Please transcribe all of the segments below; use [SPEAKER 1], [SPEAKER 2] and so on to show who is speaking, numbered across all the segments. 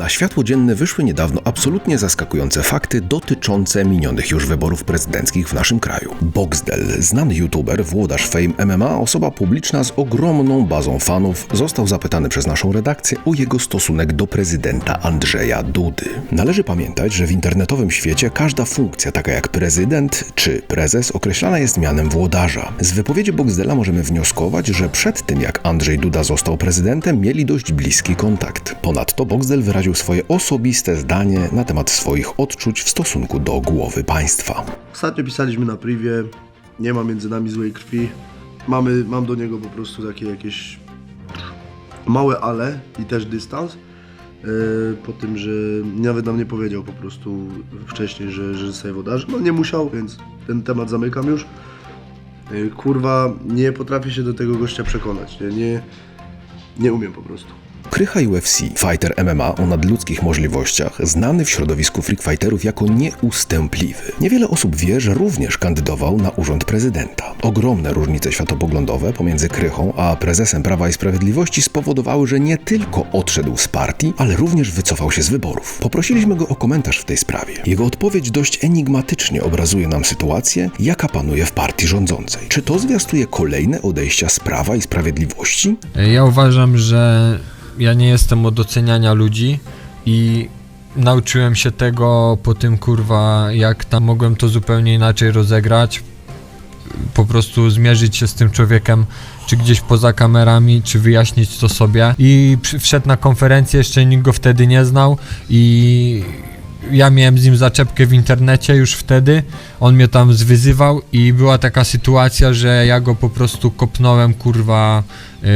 [SPEAKER 1] Na światło dzienne wyszły niedawno absolutnie zaskakujące fakty dotyczące minionych już wyborów prezydenckich w naszym kraju. Boxdel, znany youtuber, włodarz Fame MMA, osoba publiczna z ogromną bazą fanów, został zapytany przez naszą redakcję o jego stosunek do prezydenta Andrzeja Dudy. Należy pamiętać, że w internetowym świecie każda funkcja, taka jak prezydent czy prezes, określana jest mianem włodarza. Z wypowiedzi Boxdela możemy wnioskować, że przed tym jak Andrzej Duda został prezydentem, mieli dość bliski kontakt. Ponadto Boxdel wyraził swoje osobiste zdanie na temat swoich odczuć w stosunku do głowy państwa.
[SPEAKER 2] Ostatnio pisaliśmy na privie, nie ma między nami złej krwi. Mamy, mam do niego po prostu takie jakieś małe ale i też dystans. Yy, po tym, że nawet nam nie powiedział po prostu wcześniej, że, że zostaje wodarzem. No nie musiał, więc ten temat zamykam już. Yy, kurwa, nie potrafię się do tego gościa przekonać. Nie, nie, nie umiem po prostu.
[SPEAKER 1] Krycha UFC, fighter MMA o nadludzkich możliwościach, znany w środowisku freakfighterów jako nieustępliwy. Niewiele osób wie, że również kandydował na urząd prezydenta. Ogromne różnice światopoglądowe pomiędzy Krychą a prezesem Prawa i Sprawiedliwości spowodowały, że nie tylko odszedł z partii, ale również wycofał się z wyborów. Poprosiliśmy go o komentarz w tej sprawie. Jego odpowiedź dość enigmatycznie obrazuje nam sytuację, jaka panuje w partii rządzącej. Czy to zwiastuje kolejne odejścia z Prawa i Sprawiedliwości?
[SPEAKER 3] Ja uważam, że ja nie jestem od oceniania ludzi i nauczyłem się tego po tym kurwa, jak tam mogłem to zupełnie inaczej rozegrać. Po prostu zmierzyć się z tym człowiekiem, czy gdzieś poza kamerami, czy wyjaśnić to sobie. I wszedł na konferencję, jeszcze nikt go wtedy nie znał i ja miałem z nim zaczepkę w internecie już wtedy. On mnie tam zwyzywał i była taka sytuacja, że ja go po prostu kopnąłem kurwa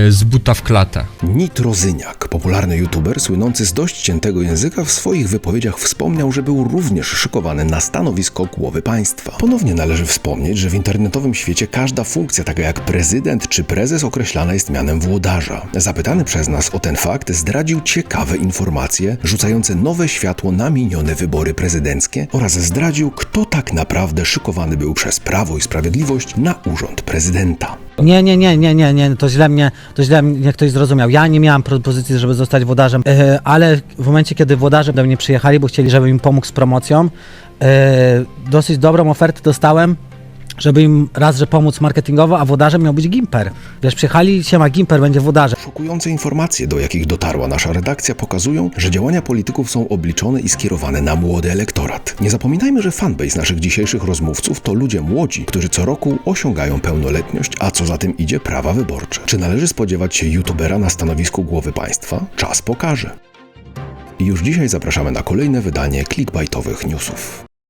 [SPEAKER 3] z buta w klatę.
[SPEAKER 1] Nitrozyniak, popularny youtuber słynący z dość ciętego języka, w swoich wypowiedziach wspomniał, że był również szykowany na stanowisko głowy państwa. Ponownie należy wspomnieć, że w internetowym świecie każda funkcja, taka jak prezydent czy prezes, określana jest mianem włodarza. Zapytany przez nas o ten fakt, zdradził ciekawe informacje, rzucające nowe światło na minione wybory prezydenckie oraz zdradził, kto tak naprawdę szykowany był przez Prawo i Sprawiedliwość na urząd prezydenta.
[SPEAKER 4] Nie, nie, nie, nie, nie, nie, to źle mnie, to źle mnie ktoś zrozumiał. Ja nie miałam propozycji, żeby zostać włodarzem, e, ale w momencie, kiedy włodarze do mnie przyjechali, bo chcieli, żebym im pomógł z promocją, e, dosyć dobrą ofertę dostałem, żeby im raz, że pomóc marketingowo, a włodarzem miał być Gimper. Wiesz, przyjechali, siema, Gimper będzie włodarzem.
[SPEAKER 1] Szokujące informacje, do jakich dotarła nasza redakcja, pokazują, że działania polityków są obliczone i skierowane na młody elektorat. Nie zapominajmy, że fanbase naszych dzisiejszych rozmówców to ludzie młodzi, którzy co roku osiągają pełnoletność, a co za tym idzie prawa wyborcze. Czy należy spodziewać się youtubera na stanowisku głowy państwa? Czas pokaże. I już dzisiaj zapraszamy na kolejne wydanie clickbaitowych newsów.